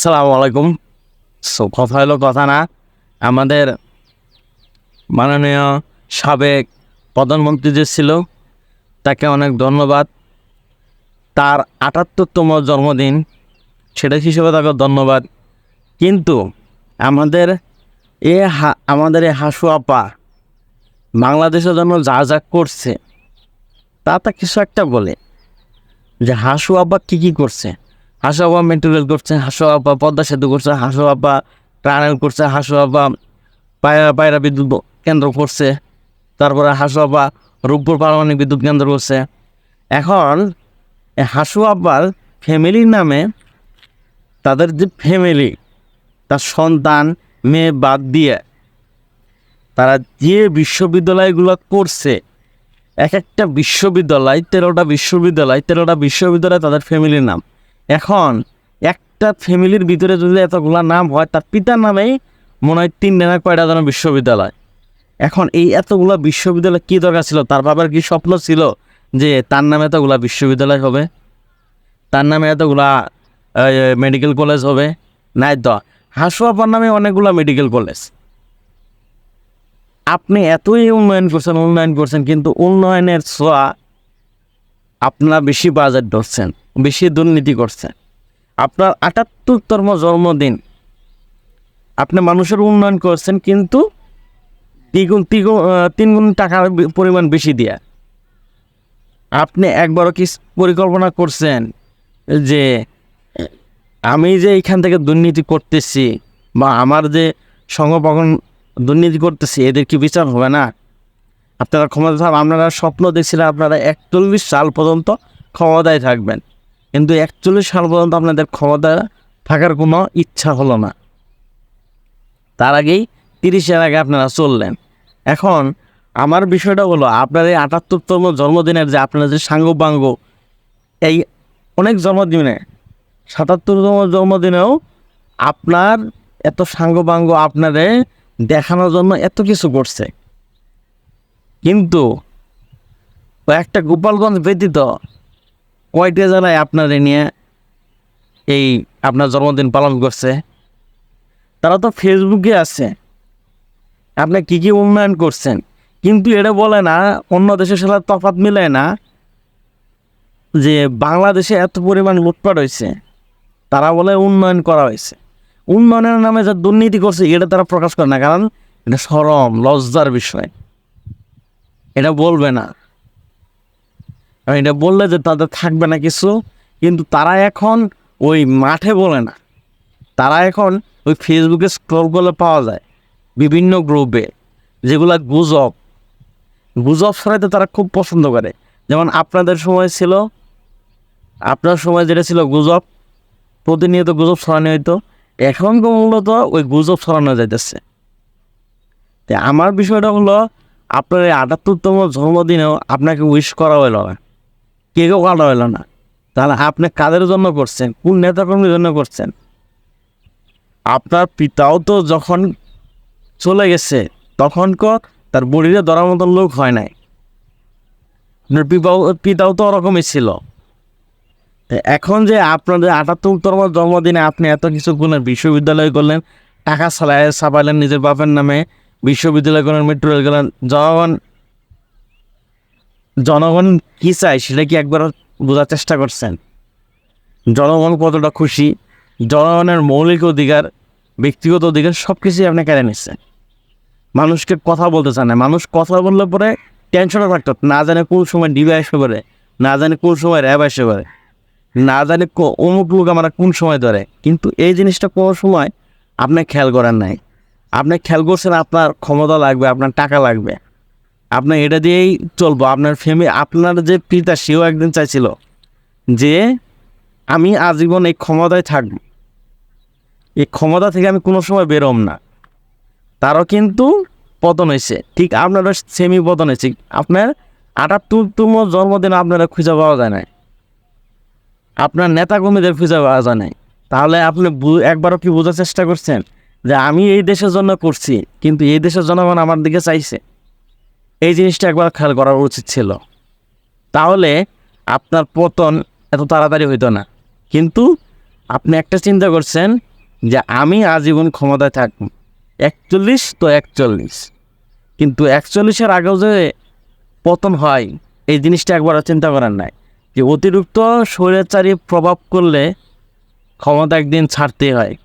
আসসালামু আলাইকুম। সো কথা হলো কথা না, আমাদের মাননীয় সাবেক প্রধানমন্ত্রী যে ছিল, তাকে অনেক ধন্যবাদ। তার আটাত্তরতম জন্মদিন, সেটা হিসেবে তাকে ধন্যবাদ। কিন্তু আমাদের এ আমাদের এ হাসু আপা বাংলাদেশের জন্য যা যা করছে, তা তা কিছু একটা বলে যে হাসু আব্বা কী কী করছে। হাসু আব্বা মেট্রো রেল করছে, হাসু আব্বা, পদ্মা সেতু করছে, হাসু আব্বা, টানেল করছে, হাসু আব্বা, পায়রা পায়রা বিদ্যুৎ কেন্দ্র করছে, তারপরে হাসু আব্বা, রূপপুর পারমাণবিক বিদ্যুৎ কেন্দ্র করছে। এখন হাসু আব্বার ফ্যামিলির নামে তাদের যে ফ্যামিলি তার সন্তান, মেয়ে বাদ দিয়ে তারা যে বিশ্ববিদ্যালয়গুলো করছে এক একটা বিশ্ববিদ্যালয়, তেরোটা বিশ্ববিদ্যালয় তেরোটা বিশ্ববিদ্যালয় তাদের ফ্যামিলির নাম। এখন একটা ফ্যামিলির ভিতরে যদি এতগুলা নাম হয়, তার পিতার নামেই মনে হয় তিন না কয়টা যেন বিশ্ববিদ্যালয়। এখন এই এতগুলা বিশ্ববিদ্যালয় কী দরকার ছিল? তার বাবার কি স্বপ্ন ছিল যে তার নামে এতগুলা বিশ্ববিদ্যালয় হবে? তার নামে এতগুলা মেডিকেল কলেজ হবে? নাই তো। হাসুয়াপার নামে অনেকগুলা মেডিকেল কলেজ আপনি এতই উন্নয়ন করছেন উন্নয়ন করছেন, কিন্তু উন্নয়নের ছোঁয়া আপনারা বেশি বাজেট ধরছেন, বেশি দুর্নীতি করছেন। আপনার আটাত্তরতম জন্মদিন। আপনি মানুষের উন্নয়ন করছেন কিন্তু দ্বিগুণ, তিগুণ তিনগুণ টাকার পরিমাণ বেশি দিয়া। আপনি একবারও কি পরিকল্পনা করছেন যে আমি যে এখান থেকে দুর্নীতি করতেছি বা আমার যে সংগঠন দুর্নীতি করতেছি, এদের কি বিচার হবে না? আপনারা ক্ষমতা থাক আপনারা স্বপ্ন দেখছিলেন আপনারা একচল্লিশ সাল পর্যন্ত ক্ষমতায় থাকবেন। কিন্তু একচল্লিশ সাল পর্যন্ত আপনাদের ক্ষমতা থাকার কোনো ইচ্ছা হলো না। তার আগেই তিরিশের আগে আপনারা চললেন। এখন আমার বিষয়টা হলো, আপনার এই আটাত্তরতম জন্মদিনের যে আপনার যে সাঙ্গপাঙ্গ, এই অনেক জন্মদিনে, সাতাত্তরতম জন্মদিনেও আপনার এত সাঙ্গপাঙ্গ আপনারে দেখানোর জন্য এত কিছু করছে। কিন্তু একটা গোপালগঞ্জ ব্যতীত কয়টা জেলায় আপনারে নিয়ে এই আপনার জন্মদিন পালন করছে? তারা তো ফেসবুকে আছে। আপনি কী কী উন্নয়ন করছেন? কিন্তু এটা বলে না, অন্য দেশের সাথে তফাৎ মিলে না যে বাংলাদেশে এত পরিমাণ লুটপাট হয়েছে। তারা বলে উন্নয়ন করা হয়েছে। উন্নয়নের নামে যা দুর্নীতি করছে, এটা তারা প্রকাশ করে না। কারণ এটা সরম, লজ্জার বিষয়। এটা বলবে না। এটা বললে যে তাদের থাকবে না কিছু, কিন্তু তারা এখন ওই মাঠে বলে না। তারা এখন ওই ফেসবুকে স্ক্রল করলে পাওয়া যায় বিভিন্ন গ্রুপে যেগুলা গুজব। গুজব ছড়াইতে তারা খুব পছন্দ করে। যেমন আপনাদের সময় ছিল, আপনার সময় যেটা ছিল গুজব, প্রতিনিয়ত গুজব ছড়ানো হইতো। এখন তো মূলত ওই গুজব ছড়ানো যাইতেছে। আমার বিষয়টা হলো আপনার এই আটাত্তরতম জন্মদিনেও আপনাকে উইশ করা হইল না। কেকেও কাটা হইল না। তাহলে আপনি কাদের জন্য করছেন? কোন নেতাকর্মীর জন্য করছেন? আপনার পিতাও তো যখন চলে গেছে তখন ক তার বড়িরে ধরার মতন লোক হয় নাই। আপনার পিতাও পিতাও তো ওরকমই ছিল। এখন যে আপনাদের আটাত্তরতম জন্মদিনে আপনি এত কিছু করলেন বিশ্ববিদ্যালয় করলেন, টাকা চালায় ছাপাইলেন নিজের বাপের নামে বিশ্ববিদ্যালয় করলেন মেট্রো রেল গেলেন জনগণ জনগণ কী চায় সেটা কি একবার বোঝার চেষ্টা করছেন? জনগণ কতটা খুশি? জনগণের মৌলিক অধিকার, ব্যক্তিগত অধিকার সব কিছুই আপনি কেড়ে নিচ্ছেন। মানুষকে কথা বলতে চান না। মানুষ কথা বললে পরে টেনশনে থাকতো। না জানে কোন সময় ডিবে আসবে পারে না জানে কোন সময় র্যাব আসবে পারে না জানে অমুক লোক আমরা কোন সময় ধরে। কিন্তু এই জিনিসটা কোনো সময় আপনি খেয়াল করার নাই। আপনি খেয়াল করছেন আপনার ক্ষমতা লাগবে, আপনার টাকা লাগবে। আপনার এটা দিয়েই চলবো। আপনার ফ্যামিলি আপনার যে পিতা, সেও একদিন চাইছিল যে আমি আজীবন এই ক্ষমতায় থাকব। এই ক্ষমতা থেকে আমি কোনো সময় বেরোম না। তারও কিন্তু পতন হয়েছে। ঠিক আপনারও সেমি পতন হয়েছে। আপনার আটাত্তরতম জন্মদিন আপনারা খুঁজে পাওয়া যায় না আপনার নেতাকর্মীদের খুঁজে পাওয়া যায় নাই। তাহলে আপনি একবারও কি বোঝার চেষ্টা করছেন? যে আমি এই দেশের জন্য করছি, কিন্তু এই দেশের জনগণ আমার দিকে চাইছে। এই জিনিসটা একবার খেয়াল করা উচিত ছিল। তাহলে আপনার পতন এত তাড়াতাড়ি হইত না। কিন্তু আপনি একটা চিন্তা করছেন যে আমি আজীবন ক্ষমতায় থাকব। একচল্লিশ তো একচল্লিশ। কিন্তু একচল্লিশের আগেও যে পতন হয়, এই জিনিসটা একবার চিন্তা করার নাই। যে অতিরিক্ত স্বৈরাচারী প্রভাব করলে ক্ষমতা একদিন ছাড়তে হয়।